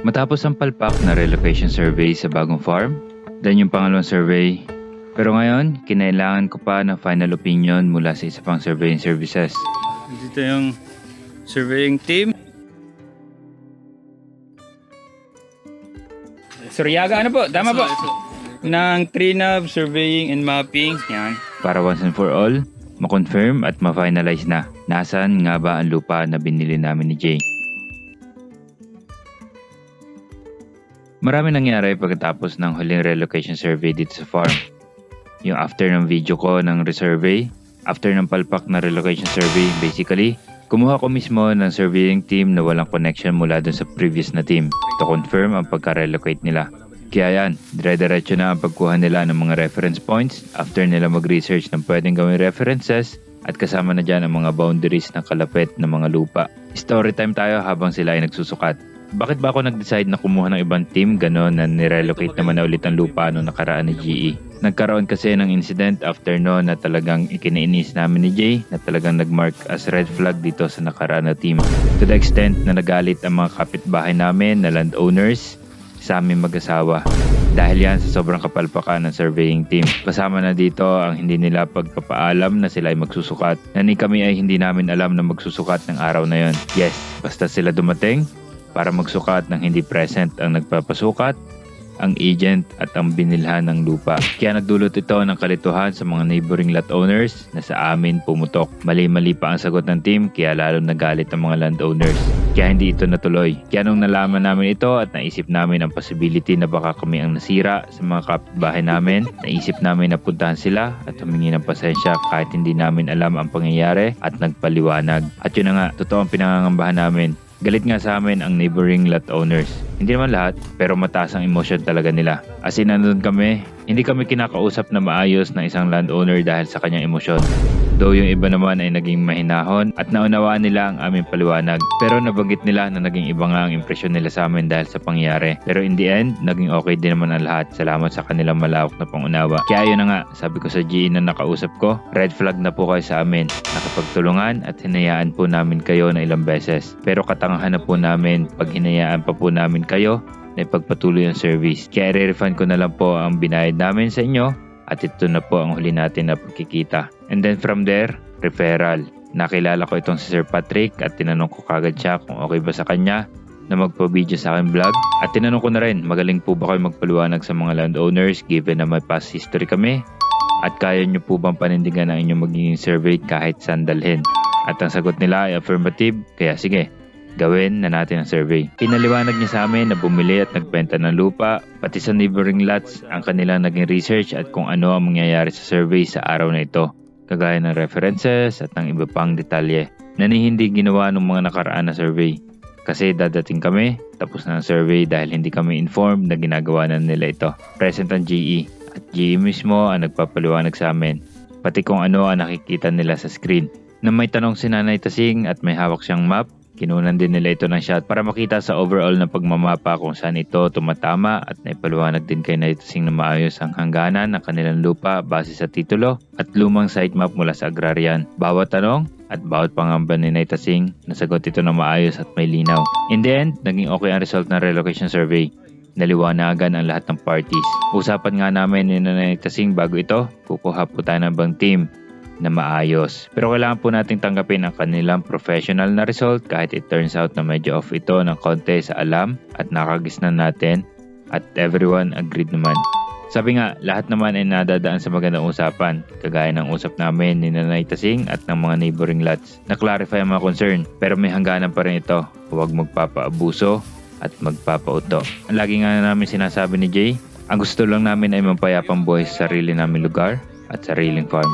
Matapos ang palpak na relocation survey sa bagong farm, then yung pangalawang survey. Pero ngayon, kinailangan ko pa ng final opinion mula sa isa pang surveying services. Dito yung surveying team. Suryaga, ano po? Tama po. Ng Trinab Surveying and Mapping. Yan. Para once and for all, makonfirm at ma-finalize na nasaan nga ba ang lupa na binili namin ni Jay. Marami nangyari pagkatapos ng huling relocation survey dito sa farm. Yung after ng video ko ng resurvey, after ng palpak na relocation survey, basically, kumuha ko mismo ng surveying team na walang connection mula dun sa previous na team to confirm ang pagka-relocate nila. Kaya yan, dire-diretso na ang pagkuha nila ng mga reference points after nila mag-research ng pwedeng gawing references at kasama na dyan ang mga boundaries ng kalapit ng mga lupa. Story time tayo habang sila ay nagsusukat. Bakit ba ako nag-decide na kumuha ng ibang team gano'n na nirelocate naman na ulit ang lupa noong nakaraan ni GE? Nagkaroon kasi ng incident after no na talagang ikinainis namin ni Jay na talagang nagmark as red flag dito sa nakaraan na team. To the extent na nagalit ang mga kapitbahay namin na landowners sa aming mag-asawa. Dahil yan sa sobrang kapalpakan ng surveying team. Kasama na dito ang hindi nila pagpapaalam na sila ay magsusukat. Na ni kami ay hindi namin alam na magsusukat ng araw na yon. Yes, basta sila dumating para magsukat ng hindi present ang nagpapasukat, ang agent at ang binilhan ng lupa. Kaya nagdulot ito ng kalituhan sa mga neighboring lot owners na sa amin pumutok. Mali-mali pa ang sagot ng team kaya lalo nagalit ang mga landowners. Kaya hindi ito natuloy. Kaya nung nalaman namin ito at naisip namin ang possibility na baka kami ang nasira sa mga kapitbahay namin, naisip namin na puntahan sila at humingi ng pasensya kahit hindi namin alam ang pangyayari at nagpaliwanag. At yun na nga, totoo ang pinangangambahan namin. Galit nga sa amin ang neighboring lot owners. Hindi naman lahat, pero mataas ang emotion talaga nila. As in, nandun kami, hindi kami kinakausap na maayos ng isang landowner dahil sa kanyang emosyon. Though yung iba naman ay naging mahinahon at naunawaan nila ang aming paliwanag. Pero nabanggit nila na naging iba nga ang impresyon nila sa amin dahil sa pangyayari. Pero in the end, naging okay din naman ang lahat. Salamat sa kanilang malawak na pangunawa. Kaya yun na nga, sabi ko sa GE na nakausap ko, red flag na po kayo sa amin. Nakapagtulungan at hinayaan po namin kayo na ilang beses. Pero katangahan na po namin pag hinayaan pa po namin kayo na ipagpatuloy ang service. Kaya re-refund ko na lang po ang binayad namin sa inyo at ito na po ang huli natin na pagkikita. And then from there, referral. Nakilala ko itong si Sir Patrick at tinanong ko kagad siya kung okay ba sa kanya na magpa-video sa aking vlog. At tinanong ko na rin, magaling po ba kayo magpaliwanag sa mga landowners given na may past history kami? At kaya nyo po bang panindigan ang inyong magiging survey kahit sandalhin? At ang sagot nila ay affirmative, kaya sige, gawin na natin ang survey. Pinaliwanag niya sa amin na bumili at nagbenta ng lupa, pati sa neighboring lots ang kanilang naging research at kung ano ang mangyayari sa survey sa araw na ito, kagaya ng references at ng iba pang detalye na ni hindi ginawa ng mga nakaraan na survey. Kasi dadating kami, tapos na ang survey dahil hindi kami informed na ginagawa na nila ito. Present ang GE at GE mismo ang nagpapaliwanag sa amin, pati kung ano ang nakikita nila sa screen. Na may tanong si Nanay Tasing at may hawak siyang map, Kinunan din nila ito ng shot para makita sa overall na pagmamapa kung saan ito tumatama at naipaliwanag din kay Naitasing na maayos ang hangganan ng kanilang lupa base sa titulo at lumang sitemap mula sa agrarian. Bawat tanong at bawat pangamba ni Naitasing, nasagot ito na maayos at may linaw. In the end, naging okay ang result ng relocation survey. Naliwanagan ang lahat ng parties. Usapan nga namin ni Nanay Tasing bago ito, kukuha po tayo ng bang team na maayos. Pero kailangan po nating tanggapin ang kanilang professional na result kahit it turns out na medyo off ito ng konti sa alam at nakagisnan natin at everyone agreed naman. Sabi nga, lahat naman ay nadadaan sa magandang usapan, kagaya ng usap namin ni Nanay Tasing at ng mga neighboring lots. Na-clarify ang mga concern, pero may hangganan pa rin ito. Huwag magpapaabuso at magpapauto. Lagi nga namin sinasabi ni Jay, ang gusto lang namin ay mapayapang buhay sa sarili naming lugar at sariling farm.